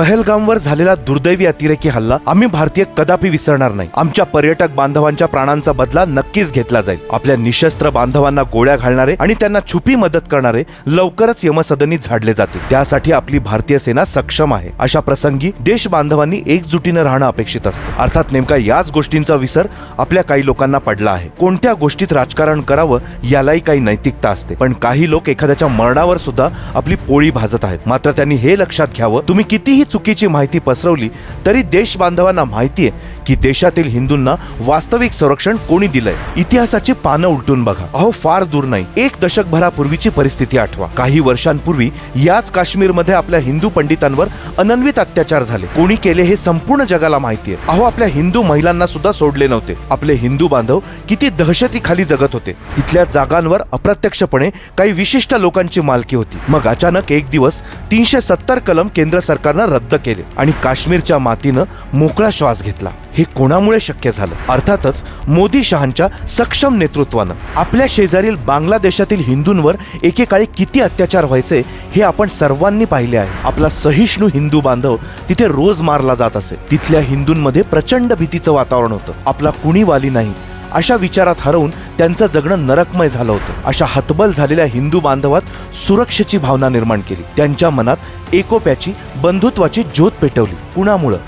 पहलगामवर झालेला दुर्दैवी अतिरेकी हल्ला आम्ही भारतीय कदापि विसरणार नाही. आमच्या पर्यटक बांधवांच्या प्राणांचा बदला नक्कीच घेतला जाईल. आपल्या निशस्त्र बांधवांना गोळ्या घालणारे आणि त्यांना छुपी मदत करणारे लवकरच यमसदनी झाडले जातील. त्यासाठी आपली भारतीय सेना सक्षम आहे. अशा प्रसंगी देश बांधवांनी एकजुटीनं राहणं अपेक्षित असतं. अर्थात नेमका याच गोष्टींचा विसर आपल्या काही लोकांना पडला आहे. कोणत्या गोष्टीत राजकारण करावं यालाही काही नैतिकता असते. पण काही लोक एखाद्याच्या मरणावर सुद्धा आपली पोळी भाजत आहेत. मात्र त्यांनी हे लक्षात घ्यावं. तुम्ही कितीही चुकीची माहिती पसरवली तरी देश बांधवांना माहिती आहे की देशातील हिंदूंना वास्तविक संरक्षण कोणी दिलंय? इतिहासाची पानं उलटून बघा. अहो फार दूर नाही. एक दशकभरापूर्वीची परिस्थिती आठवा. काही वर्षांपूर्वी याच काश्मीरमध्ये आपल्या हिंदू पंडितांवर अनन्वित अत्याचार झाले. कोणी केले हे संपूर्ण जगाला माहिती आहे अहो आपल्या हिंदू महिलांना सुद्धा सोडले नव्हते. आपले हिंदू बांधव किती दहशतीखाली जगत होते. तिथल्या जागांवर अप्रत्यक्षपणे काही विशिष्ट लोकांची मालकी होती. मग अचानक एक दिवस तीनशे सत्तर कलम केंद्र सरकारनं रद्द केले आणि काश्मीरच्या मातीनं मोकळा श्वास घेतला. हे कोणामुळे शक्य झालं? अर्थातच मोदी शहांच्या सक्षम नेतृत्वानं. आपल्या शेजारील बांगलादेशातील हिंदूंवर एकेकाळी किती अत्याचार व्हायचे हे आपण सर्वांनी पाहिले आहे. आपला सहिष्णू हिंदू बांधव तिथे रोज मारला जात असे. तिथल्या हिंदूंमध्ये प्रचंड भीतीचं वातावरण होतं. आपला कुणी वाली नाही. अशा विचारात हरवून त्यांचं जगणं नरकमय झालं होतं. अशा हतबल झालेल्या हिंदू बांधवात सुरक्षेची भावना निर्माण केली. त्यांच्या मनात एकोप्याची बंधुत्वाची ज्योत पेटवली. कुणामुळं?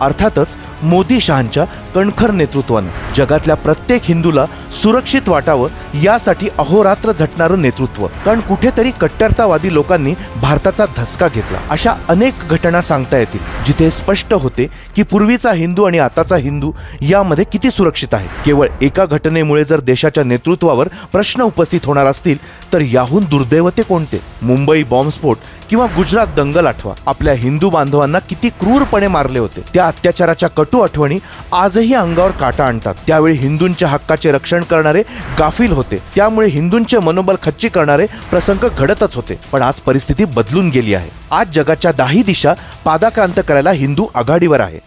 अर्थातच मोदी शहांच्या कणखर नेतृत्वानं जगातल्या प्रत्येक हिंदूला सुरक्षित वाटावं यासाठी अहोरात्र झटणारं नेतृत्व. कारण कुठेतरी कट्टरतावादी लोकांनी भारताचा धसका घेतला. अशा अनेक घटना सांगता येतील जिथे स्पष्ट होते की पूर्वीचा हिंदू आणि आताचा हिंदू यामध्ये किती सुरक्षित आहे. केवळ एका घटनेमुळे जर देशाच्या नेतृत्वावर प्रश्न उपस्थित होणार असतील तर याहून दुर्दैवते कोणते? मुंबई बॉम्बस्फोट किंवा गुजरात दंगल आठवा. आपल्या हिंदू बांधवांना किती क्रूरपणे मारले होते. त्या अत्याचाराच्या कटू आठवणी आजही अंगावर काटा आणतात. त्यावेळी हिंदूंच्या हक्काचे रक्षण करणारे गाफील होते. त्यामुळे हिंदूंचे मनोबल खच्ची करणारे प्रसंग घडतच होते. पण आज परिस्थिती बदलून गेली आहे. आज जगाच्या दाही दिशा पादाक्रांत करायला हिंदू आघाडीवर आहे.